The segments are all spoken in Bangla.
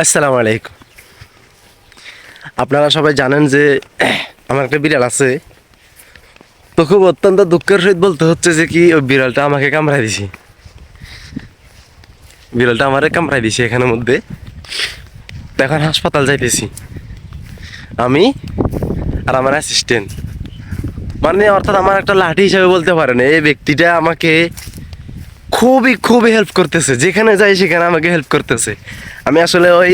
আসসালামু আলাইকুম। আপনারা সবাই জানেন যে, আমার একটা বিড়াল আছে। তো খুব অত্যন্ত দুঃখের সহিত বলতে হচ্ছে যে কি, ওই বিড়ালটা আমাকে কামড়াই দিছে। বিড়ালটা আমারে কামড়াই দিছে এখানের মধ্যে। তো এখন হাসপাতাল যাইতেছি। আমি আর আমার অ্যাসিস্ট্যান্ট মানে অর্থাৎ আমার একটা লাঠি হিসাবে বলতে পারেন, এই ব্যক্তিটা আমাকে খুবই খুবই হেল্প করতেছে। যেখানে যাই সেখানে আমাকে হেল্প করতেছে। আমি আসলে ওই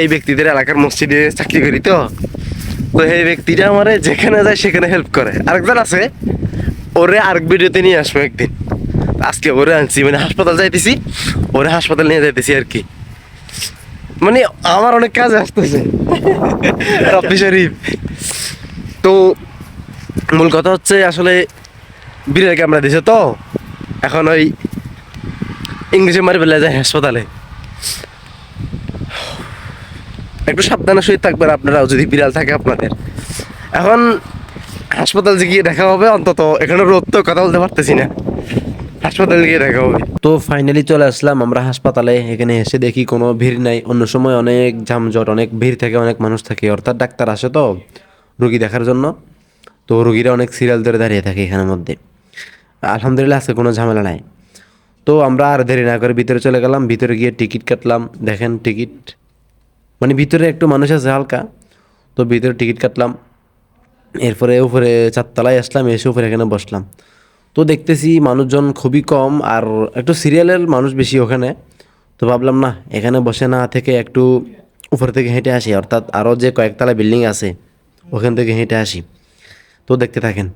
এই ব্যক্তিদের এলাকার মসজিদে চাকরি করি তো। তো এই ব্যক্তিটা আমার যেখানে যায় সেখানে হেল্প করে। আরেকজন আছে, ওরে আরেক ভিডিওতে নিয়ে আসব একদিন। আজকে ওরে আনছি মানে হাসপাতাল যাইতেছি, ওরে হাসপাতাল নিয়ে যাইতেছি আর কি। মানে আমার অনেক কাজ আসতেছে। রব্বি শরীফ। তো মূল কথা হচ্ছে আসলে বিড়াল ক্যামেরা দিছে তো। এখন ওই ইংলিশে মারি ফেলে যায় হাসপাতালে। একটু সাবধানে সহিত থাকবেন আপনারাও, যদি বিড়াল থাকে আপনাদের। এখন হাসপাতাল যে গিয়ে দেখা হবে, অন্তত এখানে রোদ তো, কথা বলতে পারতেছি না। হাসপাতালে গিয়ে দেখা হবে। তো ফাইনালি চলে আসলাম, আমরা হাসপাতালে, এখানে এসে দেখি কোনো ভিড় নাই। অন্য সময় অনেক যানজট অনেক ভিড় থাকে, অনেক মানুষ থাকে। অর্থাৎ ডাক্তার আসে তো, রুগী দেখার জন্য। তো রুগীরা অনেক সিরিয়াল ধরে দাঁড়িয়ে থাকে এখানের মধ্যে। আলহামদুলিল্লাহ, আজকে কোনো ঝামেলা নাই। তো আমরা আর দেরি না করে ভিতরে চলে গেলাম, ভিতরে গিয়ে টিকিট কাটলাম। দেখেন টিকিট মানে ভিতরে একটু মানুষ আছে হালকা, তো ভিতরে টিকিট কাটলাম। এরপরে উপরে চারতলায় আসলাম, এসে উপরে এখানে বসলাম। তো দেখতেছি মানুষজন খুবই কম, আর একটু সিরিয়ালের মানুষ বেশি ওখানে। তো ভাবলাম, না, এখানে বসে না থেকে একটু উপর থেকে হেঁটে আসি। অর্থাৎ আরও যে কয়েকতলা বিল্ডিং আছে, ওখান থেকে হেঁটে আসি। তো দেখতে থাকেন।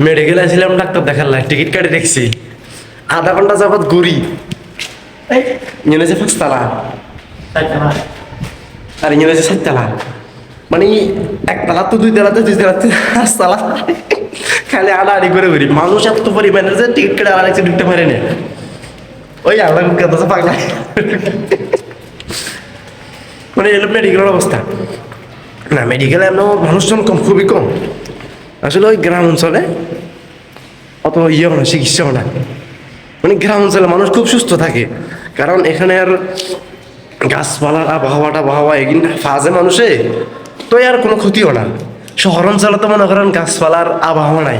মেডিকেলে ছিলাম ডাক্তার দেখার লাই টিকিট কাটি দেখছি। আধা ঘণ্টা যাবত ঘুরি। পাঁচতলা। আর সাততলা। মানে একতলা তো দুই তলাতে দুই তলাতে পাঁচতলা। খালি আড়াআড়ি করে ঘুরি। মানুষ এত পরিমাণের যে টিকিট কেটে একটু ঢুকতে পারে না। ওই আল্লাহ কথা পাগলা। মানে এলো মেডিকেলের অবস্থা। না মেডিকেলে এমন মানুষজন কম খুবই কম। আসলে ওই গ্রাম অঞ্চলে অত ইয়েও না চিকিৎসাও না। মানে গ্রাম অঞ্চলে মানুষ খুব সুস্থ থাকে। কারণ এখানে আর গাছপালার আবহাওয়াটা, আবহাওয়া এগিন ফাজে মানুষে, তো আর কোনো ক্ষতিও না। শহর অঞ্চলে তো মনে করেন গাছপালার আবহাওয়া নাই,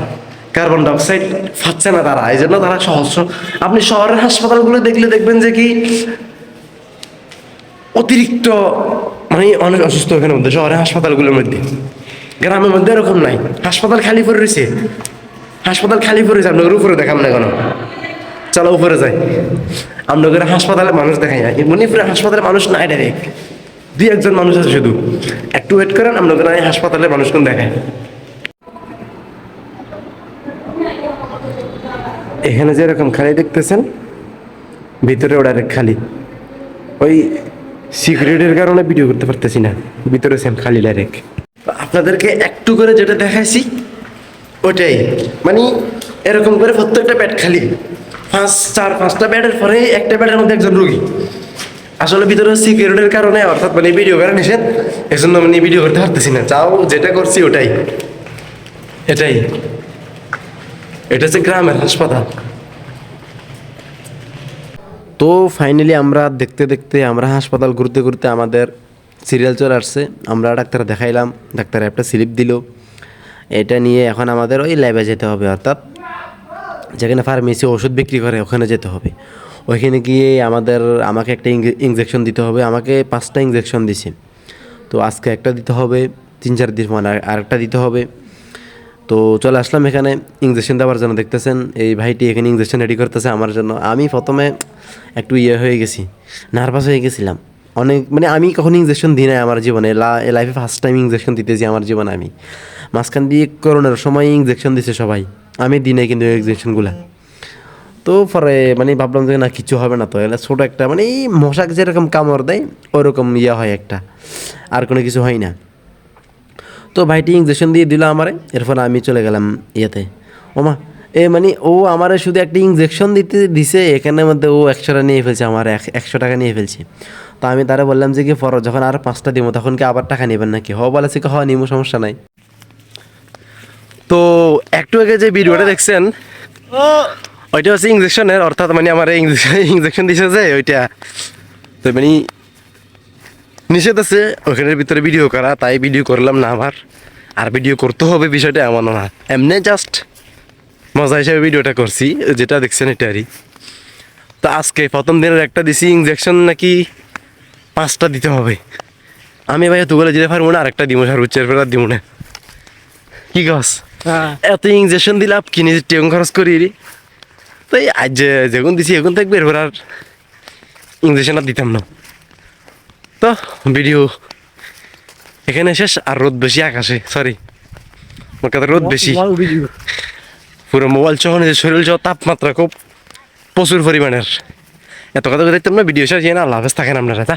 কার্বন ডাইঅক্সাইড ফাচ্ছে না তারা এই জন্য তারা সহজ। আপনি শহরের হাসপাতালগুলো দেখলে দেখবেন যে কি অতিরিক্ত মানে অনেক অসুস্থ এখানে মধ্যে, শহরের হাসপাতালগুলোর মধ্যে। গ্রামের মধ্যে এরকম নাই। হাসপাতাল খালি পড়ে রয়েছে। হাসপাতাল খালি পড়ে রয়েছে আপনাদের উপরে দেখাম না কেন? চলো উপরে যাই। আপনাদের হাসপাতালে মানুষ দেখাই না। মণিপুরে হাসপাতালে মানুষ নাই ডাইরেক্ট দুই একজন মানুষ আছে শুধু। একটু ওয়েট করেন এই হাসপাতালে মানুষ কোন দেখায়। এখানে যেরকম খালি দেখতেছেন, ভিতরে ওটা খালি। ওই সিকিউরিটির কারণে ভিডিও করতে পারতেছি না। ভিতরে সেম খালি ডাইরেক্ট আপনাদেরকে একটু করে যেটা দেখাইছি ওটাই মানে এরকম করে প্রত্যেকটা ব্যাট খালি। পাঁচ চার, পাঁচটা ব্যাটের পরে একটা ব্যাটের মধ্যে একজন রুগী। আসলে ভিতরে সিকিউরিটির কারণে, অর্থাৎ মানে ভিডিও করা নিষেধ, এজন্য মানে ভিডিও করতে পারতেছি না। চাও যেটা করছি ওটাই। এটাই। এটা হচ্ছে গ্রামের হাসপাতাল। তো ফাইনালি আমরা দেখতে দেখতে, আমরা হাসপাতাল ঘুরতে ঘুরতে আমাদের সিরিয়াল চলে আসছে। আমরা ডাক্তার দেখাইলাম, ডাক্তার একটা স্লিপ দিল। এটা নিয়ে এখন আমাদের ওই ল্যাবে যেতে হবে অর্থাৎ যেখানে ফার্মেসি ওষুধ বিক্রি করে, ওখানে যেতে হবে। ওইখানে গিয়ে আমাদের, আমাকে একটা ইঞ্জেকশন দিতে হবে। আমাকে পাঁচটা ইঞ্জেকশন দিছে। তো আজকে একটা দিতে হবে, তিন চার দিন মানে আরেকটা দিতে হবে। তো চলে আসলাম এখানে ইঞ্জেকশন দেওয়ার জন্য দেখতেছেন, এই ভাইটি এখানে ইঞ্জেকশন রেডি করতেছে আমার জন্য। আমি প্রথমে একটু ইয়ে হয়ে গেছি নার্ভাস হয়ে গেছিলাম। অনেক মানে আমি কখনো ইঞ্জেকশন দিই নাই আমার জীবনে। লাইফে ফার্স্ট টাইম ইঞ্জেকশন দিতেছি আমার জীবনে আমি। মাঝখান দিয়ে করোনার সময় ইঞ্জেকশন দিছে সবাই। আমি দিই নাই কিন্তু ইঞ্জেকশনগুলা তো পরে মানে ভাবলাম যে না, কিছু হবে না তো। এলা ছোটো একটা মানে এই মশাক যেরকম কামড় দেয়, ওরকম ইয়ে হয় একটা। আর কোনো কিছু হয় না। তো ভাইটি ইঞ্জেকশন দিয়ে দিল আমারে। এরপর আমি চলে গেলাম ইয়েতে। ওমা, এ মানে ও আমারে শুধু একটা ইঞ্জেকশন দিতে, দিছে। এখানের মধ্যে ও একশো টাকা নিয়ে ফেলছে, আমার এক- একশো টাকা নিয়ে ফেলছে। তো আমি তারা বললাম যে কি পর যখন আর পাঁচটা দিব তখন কি আবার টাকা নেবেন নাকি? হ বলেছে কি হ নিমো, সমস্যা নাই। তো একটু আগে যে ভিডিওটা দেখছেন, ওইটা হচ্ছে ইঞ্জেকশনের অর্থাৎ মানে আমার ইঞ্জেকশন দিছে যে ওইটা। তো মানে নিষেধ আছে, ওখানের ভিতরে ভিডিও করা, তাই ভিডিও করলাম না আমার আর ভিডিও করতে হবে বিষয়টা এমনও না। এমনি জাস্ট মজা হিসাবে ভিডিওটা করছি, যেটা দেখছেন এটারই। তো আজকে প্রথম দিনের একটা দিছি ইঞ্জেকশন নাকি পাঁচটা দিতে হবে। আমি ভাই তুগুলো যেতে পারব না আরেকটা দিব সার উচ্চের ফেরার দিব না। কি গাছ হ্যাঁ। এত ইঞ্জেকশন দিলাম কিনে টেন খরচ করি রে। তো আজ যে- যখন দিছি এখন থাকবে এরপর আর ইঞ্জেকশন আর দিতাম না। তো ভিডিও এখানে শেষ আর রোদ বেশি আকাশে সরি আমার কথা রোদ বেশি। ভিডিও পুরো মোবাইল সহ নিজের শরীর সহ তাপমাত্রা খুব প্রচুর পরিমাণের। এত কথা দেখতাম না ভিডিও শেষ না আল্লাহ হাফেজ থাকেন আপনারা তা?